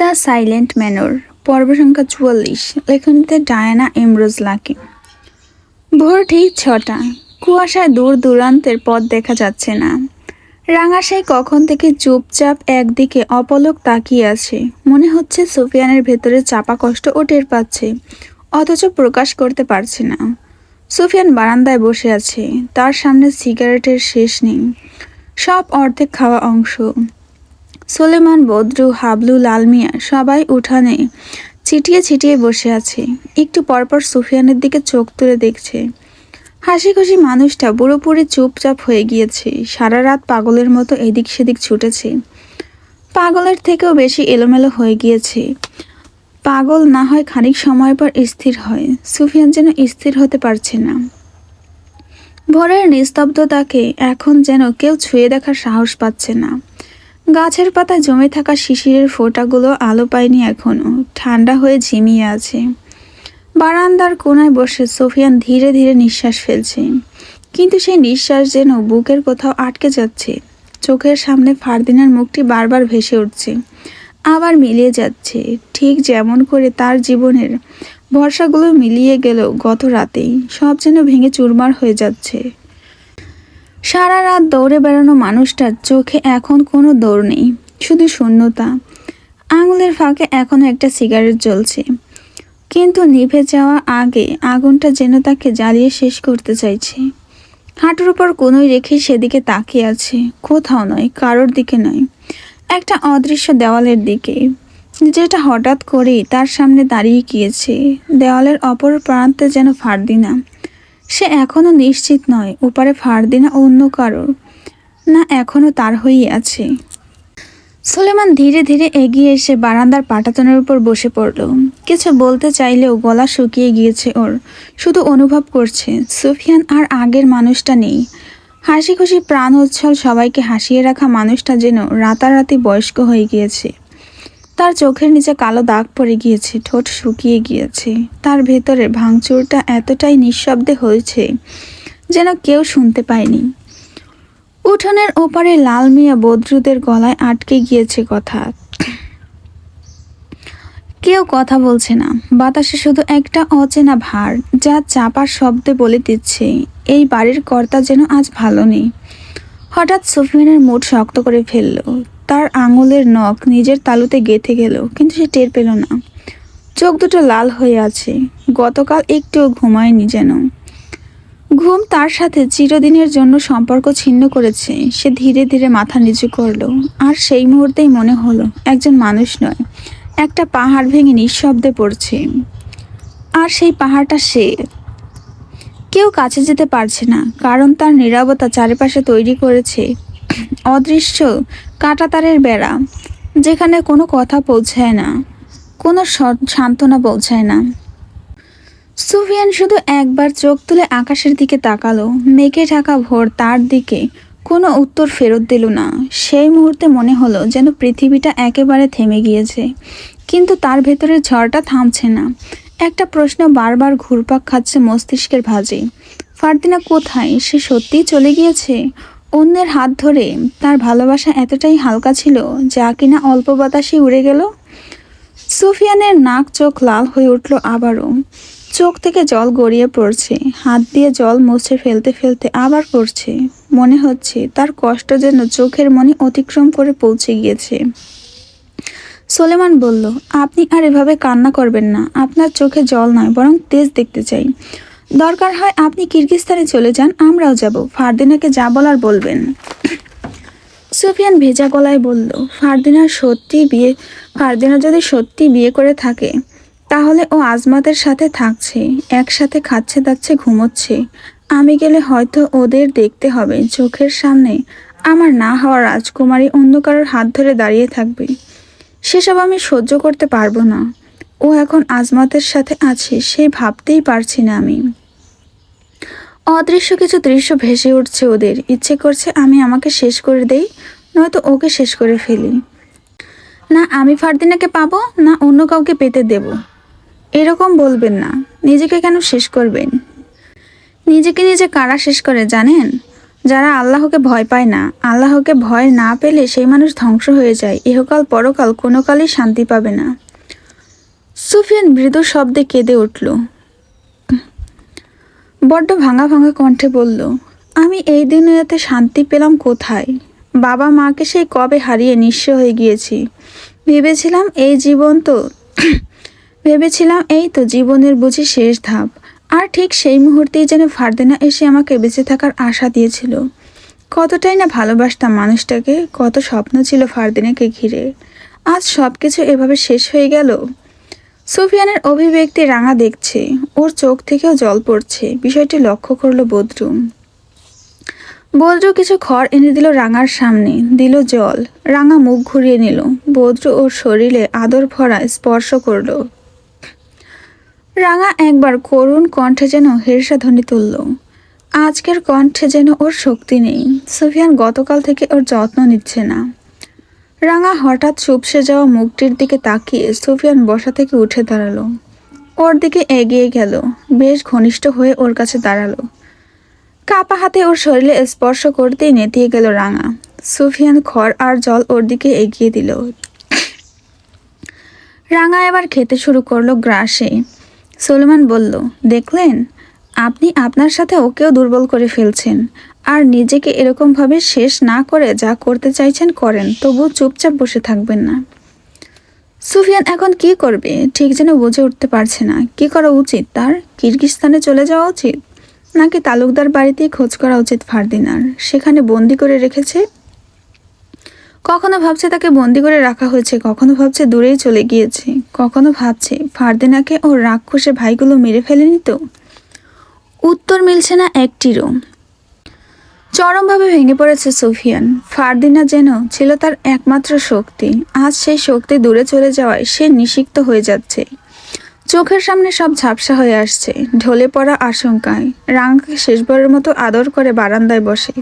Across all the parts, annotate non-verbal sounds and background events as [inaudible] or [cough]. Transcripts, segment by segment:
The silent manor পর্ব সংখ্যা চুয়াল্লিশ, লেখনীতে ডায়ানা এমরোজ লাকি। ভোর ঠিক ছটা, কুয়াশায় দূর দূরান্তের পথ দেখা যাচ্ছে না। রাঙাশাই কখন থেকে চুপচাপ একদিকে অপলক তাকিয়ে আছে, মনে হচ্ছে সুফিয়ানের ভেতরে চাপা কষ্ট ও টের পাচ্ছে, অথচ প্রকাশ করতে পারছে না। সুফিয়ান বারান্দায় বসে আছে, তার সামনে সিগারেটের শেষ নেই। সব অর্ধেক খাওয়া অংশ সোলেমান, বদ্রু হাবলু লালমিয়া সবাই উঠানে ছিটিয়ে ছিটিয়ে বসে আছে। একটু পরপর সুফিয়ানের দিকে চোখ তুলে দেখছে। হাসি খুশি মানুষটা পুরোপুরি চুপচাপ হয়ে গিয়েছে। সারা রাত পাগলের মতো এদিক সেদিক ছুটেছে। পাগলের থেকেও বেশি এলোমেলো হয়ে গিয়েছে। পাগল না হয় খানিক সময় পর স্থির হয়। সুফিয়ান যেন স্থির হতে পারছে না। ভোরের নিস্তব্ধতাকে এখন যেন কেউ ছুঁয়ে দেখার সাহস পাচ্ছে না। গাছের পাতায় জমে থাকা শিশিরের ফোঁটাগুলো আলো পায়নি এখনও। ঠান্ডা হয়ে ঝিমিয়ে আছে। বারান্দার কোনায় বসে সোফিয়ান ধীরে ধীরে নিঃশ্বাস ফেলছে। কিন্তু সেই নিঃশ্বাস যেন বুকের কোথাও আটকে যাচ্ছে। চোখের সামনে ফারদিনার মুখটি বারবার ভেসে উঠছে। আবার মিলিয়ে যাচ্ছে, ঠিক যেমন করে তার জীবনের। ভরসাগুলো মিলিয়ে গেল গত রাতেই। সব যেন ভেঙে চুরমার হয়ে যাচ্ছে। সারা রাত দৌড়ে বেড়ানো মানুষটার চোখে এখন কোনো দৌড় নেই, শুধু শূন্যতা। আঙুলের ফাঁকে এখনও একটা সিগারেট জ্বলছে। কিন্তু নিভে যাওয়া আগে আগুনটা যেন তাকে জ্বালিয়ে শেষ করতে চাইছে। হাঁটুর উপর কোনোই রেখে সেদিকে তাকিয়ে আছে, কোথাও নয়, কারোর দিকে নয়। একটা অদৃশ্য দেওয়ালের দিকে, যেটা হঠাৎ করেই তার সামনে দাঁড়িয়ে গিয়েছে। দেওয়ালের অপর প্রান্তে যেন ফারদিনা সে এখনও নিশ্চিত নয়, ওপারে ফারদিনা অন্য কারোর। না, এখনও তার হয়েই আছে। সুলেমান ধীরে ধীরে এগিয়ে এসে বারান্দার পাটাতনের উপর বসে পড়ল। কিছু বলতে চাইলেও গলা শুকিয়ে গিয়েছে ওর। শুধু অনুভব করছে, সুফিয়ান আর আগের মানুষটা নেই। হাসি খুশি প্রাণ উচ্ছল সবাইকে হাসিয়ে রাখা মানুষটা যেন রাতারাতি বয়স্ক হয়ে গিয়েছে। তার চোখের নিচে কালো দাগ পড়ে গিয়েছে, ঠোঁট শুকিয়ে গিয়েছে। তার ভেতরে ভাঙচুরটা এতটাই নিঃশব্দে হয়েছে যেন কেউ শুনতে পায়নি। উঠোনের ওপারে লাল মিয়া বদ্রুদের গলায় আটকে গিয়েছে কথা। কেউ কথা বলছে না। বাতাসে শুধু একটা অচেনা ভার, যা চাপার শব্দে বলে দিচ্ছে, এই বাড়ির কর্তা যেন আজ ভালো নেই। হঠাৎ সুফিয়ানের মুড শক্ত করে ফেলল। তার আঙুলের নখ নিজের তালুতে গেঁথে গেল, কিন্তু সে টের পেল না। চোখ দুটো লাল হয়ে আছে, গতকাল একটুও ঘুমায়নি যেন। ঘুম তার সাথে চিরদিনের জন্য সম্পর্ক ছিন্ন করেছে, সে ধীরে ধীরে মাথা নিচু করল, আর সেই মুহূর্তেই মনে হলো, একজন মানুষ নয়, একটা পাহাড় ভেঙে নিঃশব্দে পড়ছে। আর সেই পাহাড়টা সে। কেউ কাছে যেতে পারছে না, কারণ তার নীরবতা চারিপাশে তৈরি করেছে। অদৃশ্য কাঁটাতারের বেড়া, যেখানে কোনো কথা পৌঁছায় না, কোনো সান্ত্বনা পৌঁছায় না। সুফিয়ান শুধু একবার চোখ তুলে আকাশের দিকে তাকালো, মেঘে ঢাকা ভোর তার দিকে কোনো উত্তর ফেরত দিল না। সেই মুহূর্তে মনে হলো যেন পৃথিবীটা একেবারে থেমে গিয়েছে, কিন্তু তার ভেতরে ঝড়টা থামছে না। একটা প্রশ্ন বারবার ঘুরপাক খাচ্ছে মস্তিষ্কের ভাঁজে। ফারদিনা কোথায়? সে সত্যিই চলে গিয়েছে? অন্যের হাত ধরে তার ভালোবাসা এতটাই হালকা ছিল যা কিনা অল্প বাতাসে উড়ে গেল। সুফিয়ানের নাক চোখ লাল হয়ে উঠল আবারও। চোখ থেকে জল গড়িয়ে পড়ছে। হাত দিয়ে জল মুছে ফেলতে ফেলতে আবার পড়ছে। মনে হচ্ছে তার কষ্ট যেন চোখের মনে অতিক্রম করে পৌঁছে গিয়েছে। সোলেমান বলল, আপনি আর এভাবে কান্না করবেন না। আপনার চোখে জল নয়, বরং তেজ দেখতে চাই। দরকার হয় আপনি কিরগিস্তানে চলে যান, আমরাও যাব। ফারদিনাকে যা বলার বলবেন। সুফিয়ান ভেজা গলায় বলল, ফারদিনা সত্যি বিয়ে, ফারদিনা যদি সত্যি বিয়ে করে থাকে, তাহলে ও আজমাতের সাথে থাকছে, একসাথে খাচ্ছে দাচ্ছে ঘুমোচ্ছে। আমি গেলে হয়তো ওদের দেখতে হবে, চোখের সামনে। আমার না হওয়া রাজকুমারী অন্য কারোর হাত ধরে দাঁড়িয়ে থাকবে। সেসব আমি সহ্য করতে পারব না। ও এখন আজমাতের সাথে আছে সেই ভাবতেই পারছি না আমি। অদৃশ্য কিছু দৃশ্য ভেসে উঠছে ওদের। ইচ্ছে করছে আমি আমাকে শেষ করে দেই, নয়তো ওকে শেষ করে ফেলি। না, আমি ফারদিনাকে পাবো, না অন্য কাউকে পেতে দেব। এরকম বলবেন না, নিজেকে কেন শেষ করবেন? নিজেকে নিজে কারা শেষ করে জানেন? যারা আল্লাহকে ভয় পায় না, আল্লাহকে ভয় না পেলে সেই মানুষ ধ্বংস হয়ে যায়, ইহকাল পরকাল কোনো কালই শান্তি পাবে না। সুফিয়ান মৃদু শব্দে কেঁদে উঠল। বড্ড ভাঙা ভাঙা কণ্ঠে বলল, আমি এই দিনে দুনিয়াতে শান্তি পেলাম কোথায়? বাবা মাকে সেই কবে হারিয়ে নিঃস্ব হয়ে গিয়েছি। ভেবেছিলাম এই জীবন তো [clears throat] ভেবেছিলাম এই তো জীবনের বুঝি শেষ ধাপ। আর ঠিক সেই মুহূর্তেই যেন ফারদিনা এসে আমাকে বেঁচে থাকার আশা দিয়েছিল। কতটাই না ভালোবাসতাম মানুষটাকে, কত স্বপ্ন ছিল ফারদিনাকে ঘিরে। আজ সব কিছু এভাবে শেষ হয়ে গেল? সুফিয়ানের অভিব্যক্তি রাঙা দেখছে। ওর চোখ থেকেও জল পড়ছে। বিষয়টি লক্ষ্য করল বদরু। বদ্রু কিছু খড় এনে দিল রাঙার সামনে। দিল জল। রাঙা মুখ ঘুরিয়ে নিল। বদ্রু ওর শরীরে আদর ভরা স্পর্শ করল। রাঙা একবার করুণ কণ্ঠে যেন হেরসা ধ্বনি তুলল। আজকের কণ্ঠে যেন ওর শক্তি নেই। সুফিয়ান গতকাল থেকে ওর যত্ন নিচ্ছে না। রাঙা হঠাৎ চুপসে যাওয়া মুখটির দিকে তাকিয়ে সুফিয়ান বসা থেকে উঠে দাঁড়াল। ওর দিকে এগিয়ে গেল, বেশ ঘনিষ্ঠ হয়ে ওর কাছে দাঁড়াল। কাপা হাতে ওর শরীরে স্পর্শ করতেই নেতিয়ে গেল রাঙা। সুফিয়ান খড় আর জল ওর দিকে এগিয়ে দিল। রাঙা এবার খেতে শুরু করল গ্রাসে। সুলেমান বলল, দেখলেন? আপনি আপনার সাথে ওকেও দুর্বল করে ফেলছেন। আর নিজেকে এরকমভাবে শেষ না করে যা করতে চাইছেন করেন, তবু চুপচাপ বসে থাকবেন না। সুফিয়ান এখন কি করবে? ঠিক যেন বুঝে উঠতে পারছে না। কি করা উচিত তার? কিরগিস্তানে চলে যাওয়া উচিত? নাকি তালুকদার বাড়িতেই খোঁজ করা উচিত ফারদিনার? সেখানে বন্দি করে রেখেছে? কখনো ভাবছে তাকে বন্দি করে রাখা হয়েছে, কখনো ভাবছে দূরেই চলে গিয়েছে। কখনো ভাবছে ফারদিনাকে ও রাক্ষসে ভাইগুলো মেরে ফেলেনি তো? উত্তর মিলছে না একটিরও চরমভাবে ভেঙে পড়েছে সুফিয়ান। ফারদিনা যেন ছিল তার একমাত্র শক্তি। আজ সেই শক্তি দূরে চলে যাওয়ায় সে নিষিক্ত হয়ে যাচ্ছে। চোখের সামনে সব ঝাপসা হয়ে আসছে। ঢলে পড়া আশঙ্কায় রাঙাকে শেষবারের মতো আদর করে বারান্দায় বসে।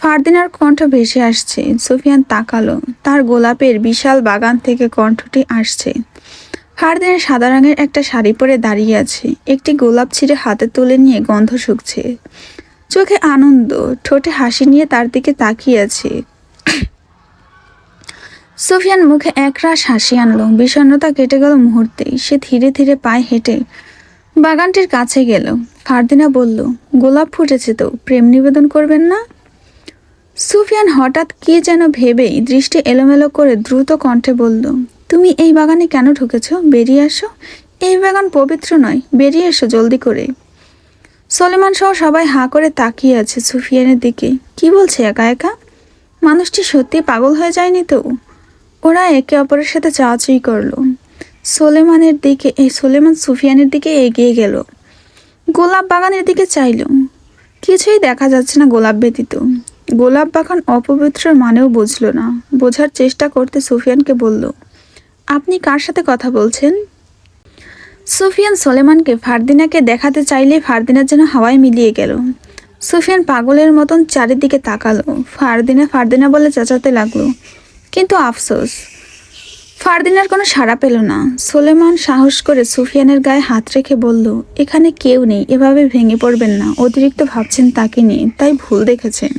ফারদিনার কণ্ঠ ভেসে আসছে। সুফিয়ান তাকালো। তার গোলাপের বিশাল বাগান থেকে কণ্ঠটি আসছে। ফারদিনা সাদা রঙের একটা শাড়ি পরে দাঁড়িয়ে আছে। একটি গোলাপ ছিঁড়ে হাতে তুলে নিয়ে গন্ধ শুকছে। চোখে আনন্দ, ঠোঁটে হাসি নিয়ে তার দিকে তাকিয়ে আছে। সুফিয়ান মুখে একরাশ হাসি আনলো। বিষণ্ণতা কেটে গেল মুহূর্তেই। সে ধীরে ধীরে পায়ে হেঁটে বাগানটির কাছে গেল। ফারদিনা বলল, গোলাপ ফুটেছে তো, প্রেম নিবেদন করবেন না? সুফিয়ান হঠাৎ কি যেন ভেবেই দৃষ্টি এলোমেলো করে দ্রুত কণ্ঠে বলল, তুমি এই বাগানে কেন ঢুকেছ? বেরিয়ে আসো। এই বাগান পবিত্র নয়। বেরিয়ে এসো জলদি করে। সলেমান সহ সবাই হাঁ করে তাকিয়ে আছে সুফিয়ানের দিকে। কি বলছে, একা একা? মানুষটি সত্যি পাগল হয়ে যায়নি তো? ওরা একে অপরের সাথে চাওয়াচুই করল। সোলেমানের দিকে, এই সোলেমান সুফিয়ানের দিকে এগিয়ে গেল। গোলাপ বাগানের দিকে চাইল। কিছুই দেখা যাচ্ছে না গোলাপ ব্যতীত। গোলাপ বাগান অপবিত্র মানেও বুঝল না। বোঝার চেষ্টা করতে সুফিয়ানকে বলল, আপনি কার সাথে কথা বলছেন? সুফিয়ান সোলেমানকে ফারদিনাকে দেখাতে চাইলে ফারদিনার যেন হাওয়ায় মিলিয়ে গেল। সুফিয়ান পাগলের মতন চারিদিকে তাকালো। ফারদিনা ফারদিনা বলে চেঁচাতে লাগল। কিন্তু আফসোস, ফারদিনার কোনো সাড়া পেল না। সোলেমান সাহস করে সুফিয়ানের গায়ে হাত রেখে বলল, এখানে কেউ নেই, এভাবে ভেঙে পড়বেন না। অতিরিক্ত ভাবছেন তাকে নিয়ে, তাই ভুল দেখেছেন।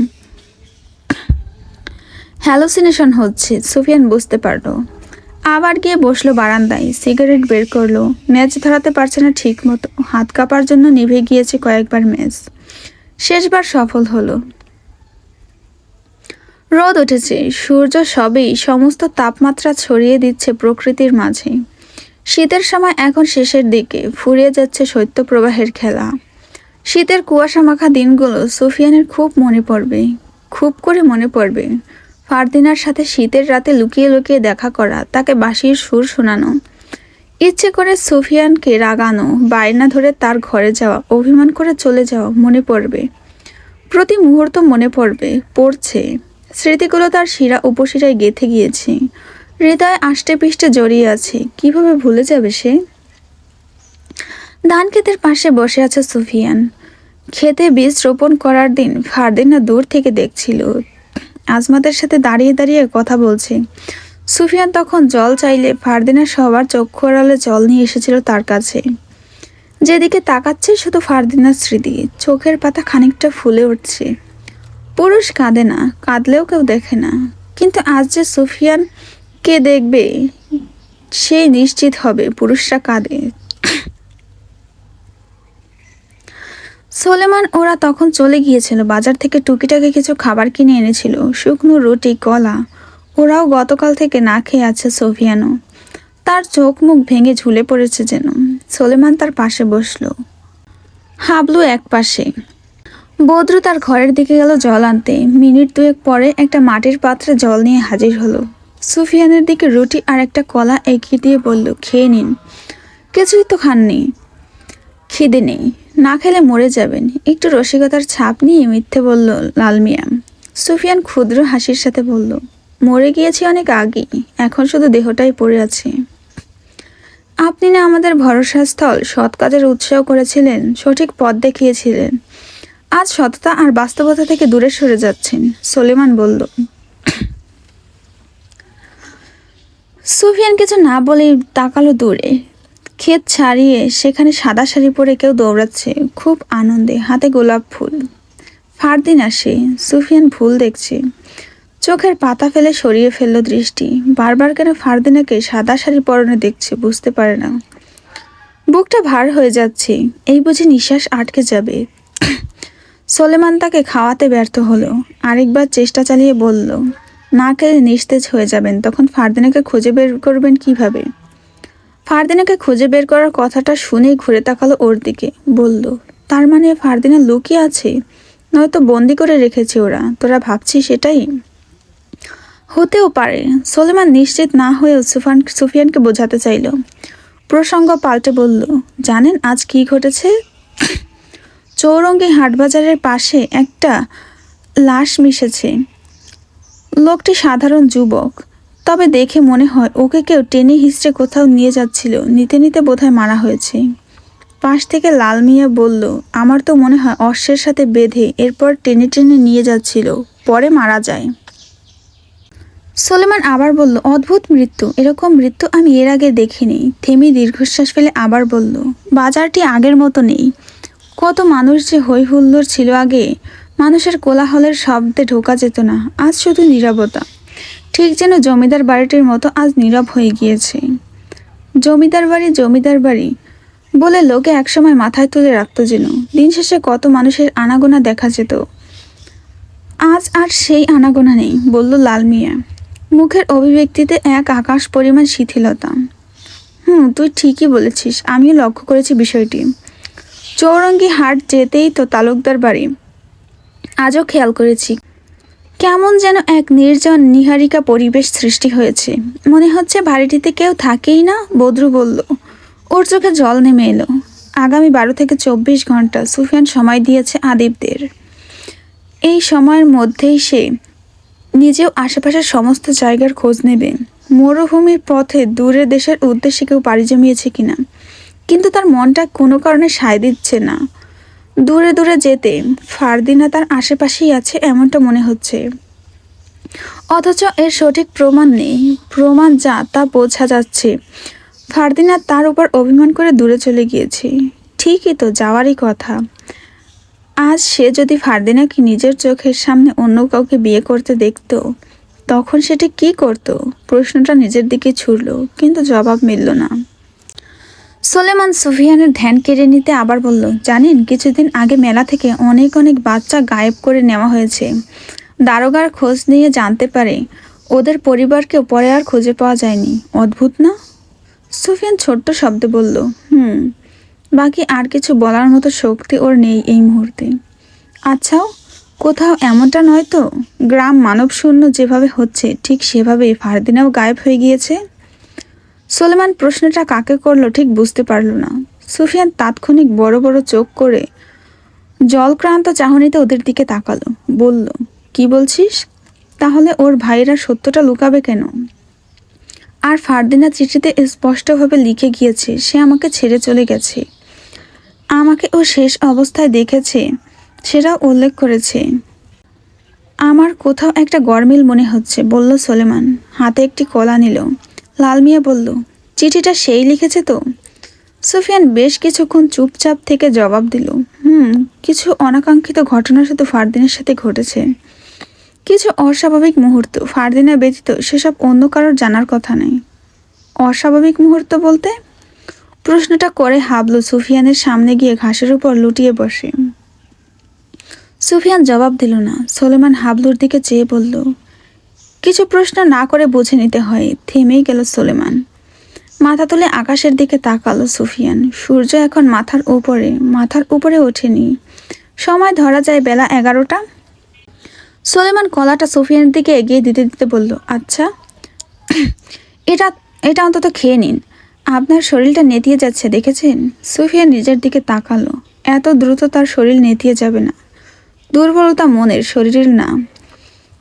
হ্যালোসিনেশন হচ্ছে, সুফিয়ান বুঝতে পারল। আবার গিয়ে বসল বারান্দায়, সিগারেট বের করল। ম্যাচ ধরাতে পারছে না ঠিক মতো হাত কাঁপার জন্য নিভে গিয়েছে কয়েকবার ম্যাচ শেষবার সফল হলো। রোদ উঠেছে। সূর্য সবেই সমস্ত তাপমাত্রা ছড়িয়ে দিচ্ছে প্রকৃতির মাঝে। শীতের সময় এখন শেষের দিকে, ফুরিয়ে যাচ্ছে শৈত্যপ্রবাহের খেলা। শীতের কুয়াশা মাখা দিনগুলো সুফিয়ানের খুব মনে পড়বে। খুব করে মনে পড়বে। ফারদিনার সাথে শীতের রাতে লুকিয়ে লুকিয়ে দেখা করা, তাকে বাঁশির সুর শোনানো। ইচ্ছে করে সুফিয়ানকে রাগানো, বায়না ধরে তার ঘরে যাওয়া, অভিমান করে চলে যাওয়া মনে পড়বে। প্রতি মুহূর্ত মনে পড়বে, পড়ছে। স্মৃতিগুলো তার শিরা উপশিরায় গেথে গিয়েছে। হৃদয় আষ্টে পিষ্টে জড়িয়ে আছে। কীভাবে ভুলে যাবে সে? ধান ক্ষেতের পাশে বসে আছে সুফিয়ান। খেতে বীজ রোপণ করার দিন ফারদিনা দূর থেকে দেখছিল আজমাদের সাথে দাঁড়িয়ে দাঁড়িয়ে কথা বলছে। সুফিয়ান তখন জল চাইলে ফারদিনা সবার চক্ষু আড়ালে জল নিয়ে এসেছিল তার কাছে। যেদিকে তাকাচ্ছে শুধু ফারদিনার স্মৃতি, চোখের পাতা খানিকটা ফুলে উঠছে। পুরুষ কাঁদে না, কাঁদলেও কেউ দেখে না। কিন্তু আজ যে সুফিয়ান কে দেখবে, সেই নিশ্চিত হবে পুরুষরা কাঁদে সোলেমান ওরা তখন চলে গিয়েছিল। বাজার থেকে টুকিটাকি কিছু খাবার কিনে এনেছিল। শুকনো রুটি, কলা। ওরাও গতকাল থেকে না খেয়ে আছে সোফিয়ানো তার চোখ মুখ ভেঙে ঝুলে পড়েছে যেন। সোলেমান তার পাশে বসল। হাবলু এক পাশে। বদ্রু তার ঘরের দিকে গেল জল আনতে। মিনিট দুয়েক পরে একটা মাটির পাত্রে জল নিয়ে হাজির হলো। সুফিয়ানের দিকে রুটি আর একটা কলা এগিয়ে দিয়ে বলল, খেয়ে নিন। কিছুই তো খাননি। খিদে নেই। না খেলে মরে যাবেন। একটু রসিকতার ছাপ নিয়ে মিথ্যে বলল লাল মিয়া সুফিয়ান ক্ষুদ্র হাসির সাথে বলল, মরে গিয়েছি অনেক আগেই। এখন শুধু দেহটাই পড়ে আছে। আপনি না আমাদের ভরসাস্থল, সৎ কাজের উৎসাহ করেছিলেন, সঠিক পথ দেখিয়েছিলেন। আজ সততা আর বাস্তবতা থেকে দূরে সরে যাচ্ছেন, সলিমান বলল। সুফিয়ান কিছু না বলেই তাকালো দূরে। ক্ষেত ছাড়িয়ে সেখানে সাদা শাড়ি পরে কেউ দৌড়াচ্ছে। খুব আনন্দে, হাতে গোলাপ ফুল। ফারদিন আসে, সুফিয়ান ফুল দেখছে। চোখের পাতা ফেলে সরিয়ে ফেলল দৃষ্টি। বারবার কেন ফারদিনাকে সাদা শাড়ি পরনে দেখছে বুঝতে পারে না। বুকটা ভার হয়ে যাচ্ছে, এই বুঝি নিঃশ্বাস আটকে যাবে। সোলেমান তাকে খাওয়াতে ব্যর্থ হলো। আরেকবার চেষ্টা চালিয়ে বলল, না খেলে নিস্তেজ হয়ে যাবেন, তখন ফারদিনাকে খুঁজে বের করবেন কীভাবে? ফারদিনাকে খুঁজে বের করার কথাটা শুনেই ঘুরে তাকালো ওর দিকে। বলল, তার মানে ফারদিনা লুকিয়ে আছে? নয়তো বন্দি করে রেখেছে ওরা। তোরা ভাবছিস সেটাই হতেও পারে। সোলেমান নিশ্চিত না হয়েও সুফান সুফিয়ানকে বোঝাতে চাইল। প্রসঙ্গ পাল্টে বলল, জানেন আজ কি ঘটেছে? চৌরঙ্গি হাটবাজারের পাশে একটা লাশ মিশেছে। লোকটি সাধারণ যুবক। তবে দেখে মনে হয় ওকে কেউ টেনে হিস্ট্রে কোথাও নিয়ে যাচ্ছিল। নিতে নিতে বোধহয় মারা হয়েছে। পাশ থেকে লাল মিয়া বলল, আমার তো মনে হয় অশ্বের সাথে বেঁধে এরপর টেনে টেনে নিয়ে যাচ্ছিল, পরে মারা যায়। সোলেমান আবার বলল, অদ্ভুত মৃত্যু, এরকম মৃত্যু আমি এর আগে দেখিনি। থেমি দীর্ঘশ্বাস ফেলে আবার বলল, বাজারটি আগের মতো নেই। কত মানুষ যে হই হুল্লোড় ছিল আগে, মানুষের কোলাহলের শব্দে ঢোকা যেত না। আজ শুধু নীরবতা। ঠিক যেন জমিদার বাড়িটির মতো আজ নীরব হয়ে গিয়েছে। জমিদার বাড়ি জমিদার বাড়ি বলে লোকে একসময় মাথায় তুলে রাখতো যেন। দিন শেষে কত মানুষের আনাগোনা দেখা যেত। আজ আর সেই আনাগোনা নেই, বলল লাল মিয়া। মুখের অভিব্যক্তিতে এক আকাশ পরিমাণ শিথিলতা। হুম, তুই ঠিকই বলেছিস, আমিও লক্ষ্য করেছি বিষয়টি। চৌরঙ্গি হাট যেতেই তো তালুকদার বাড়ি। আজও খেয়াল করেছি। কেমন যেন এক নির্জন নিহারিকা পরিবেশ সৃষ্টি হয়েছে। মনে হচ্ছে বাড়িটিতে কেউ থাকেই না, বদ্রু বলল। ওর চোখে জল নেমে এলো। আগামী বারো থেকে চব্বিশ ঘণ্টা সুফিয়ান সময় দিয়েছে আদিবদের। এই সময়ের মধ্যেই সে নিজেও আশেপাশের সমস্ত জায়গার খোঁজ নেবে। মরুভূমির পথে দূরের দেশের উদ্দেশ্যে কেউ পাড়ি জমিয়েছে কিনা? কিন্তু তার মনটা কোনো কারণে সায় দিচ্ছে না। দূরে দূরে যেতে ফারদিনা তার আশেপাশেই আছে এমনটা মনে হচ্ছে। অথচ এর সঠিক প্রমাণ নেই, প্রমাণ যা তা বোঝা যাচ্ছে। ফারদিনা তার উপর অভিমান করে দূরে চলে গিয়েছে। ঠিকই তো, যাওয়ারই কথা। আজ সে যদি ফারদিনাকে নিজের চোখের সামনে অন্য কাউকে বিয়ে করতে দেখত, তখন সেটি কি করত? প্রশ্নটা নিজের দিকে ছুড়ল, কিন্তু জবাব মিলল না। সোলেমান সুফিয়ানের ধ্যান কেড়ে নিতে আবার বলল, জানেন, কিছুদিন আগে মেলা থেকে অনেক অনেক বাচ্চা গায়েব করে নেওয়া হয়েছে। দারোগার খোঁজ নিয়ে জানতে পারে, ওদের পরিবারকেও পরে আর খুঁজে পাওয়া যায়নি। অদ্ভুত না? সুফিয়ান ছোট্ট শব্দে বলল, হুম, বাকি আর কিছু বলার মতো শক্তি ওর নেই এই মুহূর্তে। আচ্ছাও কোথাও এমনটা নয় তো? গ্রাম মানবশূন্য যেভাবে হচ্ছে, ঠিক সেভাবেই ফারদিনাও গায়েব হয়ে গিয়েছে? সোলেমান প্রশ্নটা কাকে করল ঠিক বুঝতে পারল না। সুফিয়ান তাৎক্ষণিক বড় বড় চোখ করে জলক্রান্ত চাহনিতে ওদের দিকে তাকালো। বলল, কি বলছিস? তাহলে ওর ভাইরা সত্যটা লুকাবে কেন? আর ফারদিনা চিঠিতে স্পষ্টভাবে লিখে গিয়েছে, সে আমাকে ছেড়ে চলে গেছে। আমাকে ও শেষ অবস্থায় দেখেছে, সেটাও উল্লেখ করেছে। আমার কোথাও একটা গরমিল মনে হচ্ছে, বলল সোলেমান। হাতে একটি কলা নিল। লাল মিয়া বলল, চিঠিটা সেই লিখেছে তো? সুফিয়ান বেশ কিছুক্ষণ চুপচাপ থেকে জবাব দিল, হুম, কিছু অনাকাঙ্ক্ষিত ঘটনা শুধু ফারদিনের সাথে ঘটেছে। কিছু অস্বাভাবিক মুহূর্ত, ফারদিনা ব্যতীত সেসব অন্য কারোর জানার কথা নেই। অস্বাভাবিক মুহূর্ত বলতে? প্রশ্নটা করে হাবলু সুফিয়ানের সামনে গিয়ে ঘাসের উপর লুটিয়ে বসে। সুফিয়ান জবাব দিল না। সোলেমান হাবলুর দিকে চেয়ে বলল কিছু প্রশ্ন না করে বুঝে নিতে হয়। থেমেই গেল সোলেমান। মাথা তুলে আকাশের দিকে তাকালো সুফিয়ান। সূর্য এখন মাথার উপরে মাথার উপরে ওঠেনি। সময় ধরা যায় বেলা এগারোটা। সোলেমান কলাটা সুফিয়ানের দিকে এগিয়ে দিতে দিতে বলল আচ্ছা এটা এটা অন্তত খেয়ে নিন। আপনার শরীরটা নেতিয়ে যাচ্ছে, দেখেছেন? সুফিয়ান নিজের দিকে তাকালো। এত দ্রুত তার শরীর নেতিয়ে যাবে না। দুর্বলতা মনের, শরীরের না।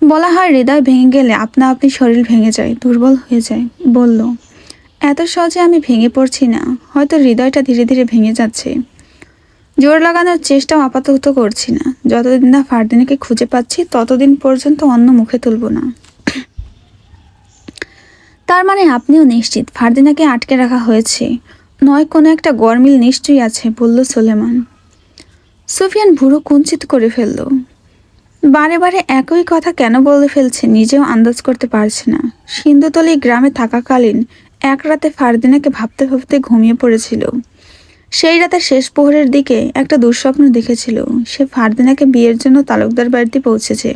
বলা হয় হৃদয় ভেঙে গেলে আপনা আপনি শরীর ভেঙে যায়, দুর্বল হয়ে যায়। বলল, এত সহজে আমি ভেঙে পড়ছি না। হয়তো হৃদয়টা ধীরে ধীরে ভেঙে যাচ্ছে। জোর লাগানোর চেষ্টাও আপাতত করছি না। যতদিন না ফারদিনাকে খুঁজে পাচ্ছি, ততদিন পর্যন্ত অন্য মুখে তুলব না। তার মানে আপনিও নিশ্চিত, ফারদিনাকে আটকে রাখা হয়েছে। নয়, কোনো একটা গরমিল নিশ্চয়ই আছে, বলল সোলেমান। সুফিয়ান ভুরু কুঞ্চিত করে ফেলল। বারে বারে একই কথা কেন বলে ফেলছে নিজেও আন্দাজ করতে পারছে না। সিন্ধুতলি গ্রামে থাকাকালীন এক রাতে ফারদিনাকে ভাবতে ভাবতে ঘুমিয়ে পড়েছিল। সেই রাতের শেষ প্রহরের দিকে একটা দুঃস্বপ্ন দেখেছিল। সে ফারদিনাকে বিয়ের জন্য তালুকদার বাড়িতে পৌঁছেছে।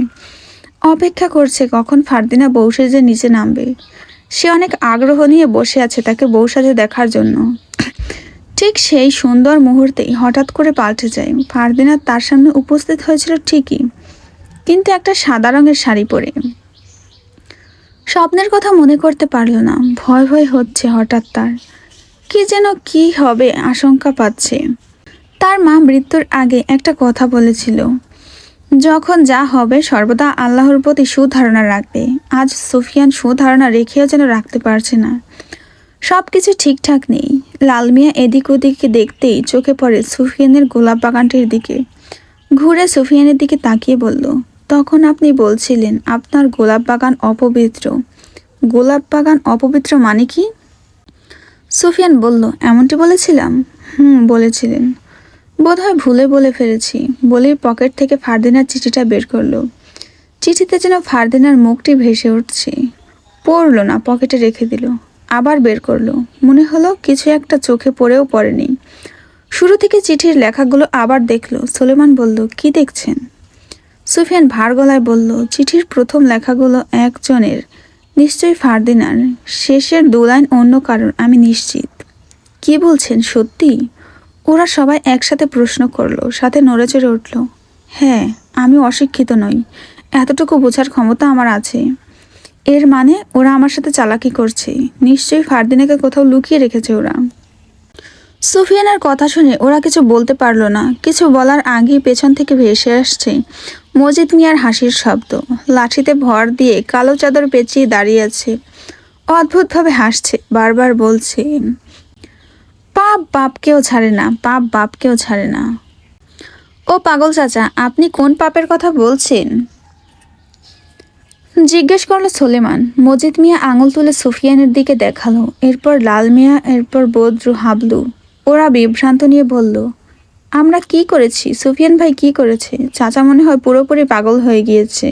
অপেক্ষা করছে কখন ফারদিনা বউ সেজে নিচে নামবে। সে অনেক আগ্রহ নিয়ে বসে আছে তাকে বউ সাজে দেখার জন্য। ঠিক সেই সুন্দর মুহূর্তেই হঠাৎ করে পাল্টে যায়। ফারদিনা তার সামনে উপস্থিত হয়েছিল ঠিকই। কিন্তু একটা সাদা রঙের শাড়ি পরে। স্বপ্নের কথা মনে করতে পারল না। ভয় ভয় হচ্ছে হঠাৎ তার। কি যেন কি হবে আশঙ্কা পাচ্ছে। তার মা মৃত্যুর আগে একটা কথা বলেছিল। যখন যা হবে সর্বদা আল্লাহর প্রতি সুধারণা রাখবে। আজ সুফিয়ান সুধারণা রেখেও যেন রাখতে পারছে না। সব কিছু ঠিকঠাক নেই। লাল মিয়া এদিক ওদিকে দেখতেই চোখে পড়ে সুফিয়ানের গোলাপ বাগানটির দিকে। ঘুরে সুফিয়ানের দিকে তাকিয়ে বলল তখন আপনি বলছিলেন, আপনার গোলাপ বাগান অপবিত্র। গোলাপ বাগান অপবিত্র মানে কি? সুফিয়ান বলল, এমনটি বলেছিলাম? হুম, বলেছিলেন। বোধহয় ভুলে বলে ফেলেছি। বলেই পকেট থেকে ফারদিনার চিঠিটা বের করল। চিঠিতে যেন ফারদিনার মুখটি ভেসে উঠছে। পড়ল না, পকেটে রেখে দিল। আবার বের করল। মনে হলো কিছু একটা চোখে পড়েও পড়েনি। শুরু থেকে চিঠির লেখাগুলো আবার দেখল। সোলেমান বলল, কি দেখছেন? সুফিয়ান ভার গলায় বলল, চিঠির প্রথম লেখাগুলো একজনের। নিশ্চয়ই ফারদিনার। শেষের দু লাইন অন্য কারণ আমি নিশ্চিত। কি বলছেন? সত্যি? ওরা সবাই একসাথে প্রশ্ন করল, সাথে নড়ে চড়ে উঠল। হ্যাঁ আমি অশিক্ষিত নই। এতটুকু বোঝার ক্ষমতা আমার আছে। এর মানে ওরা আমার সাথে চালাকি করছে। নিশ্চয়ই ফারদিনাকে কোথাও লুকিয়ে রেখেছে ওরা। সুফিয়ানের কথা শুনে ওরা কিছু বলতে পারল না। কিছু বলার আগেই পেছন থেকে ভেসে আসছে মজিদ মিয়ার হাসির শব্দ। লাঠিতে ভর দিয়ে কালো চাদর পেঁচিয়ে দাঁড়িয়ে আছে। অদ্ভুতভাবে হাসছে, বারবার বলছে, পাপ বাপকেও ছাড়ে না, পাপ বাপকেও ছাড়ে না। ও পাগল চাচা, আপনি কোন পাপের কথা বলছেন? জিজ্ঞেস করল সোলেমান। মজিদ মিয়া আঙুল তুলে সুফিয়ানের দিকে দেখাল। এরপর লাল মিয়া, এরপর বদ্রু হাবলু। ওরা বিভ্রান্ত নিয়ে বলল, আমরা কি করেছি? সুফিয়ান ভাই কি করেছে? চাচা মনে হয় পুরোপুরি পাগল হয়ে গিয়েছে।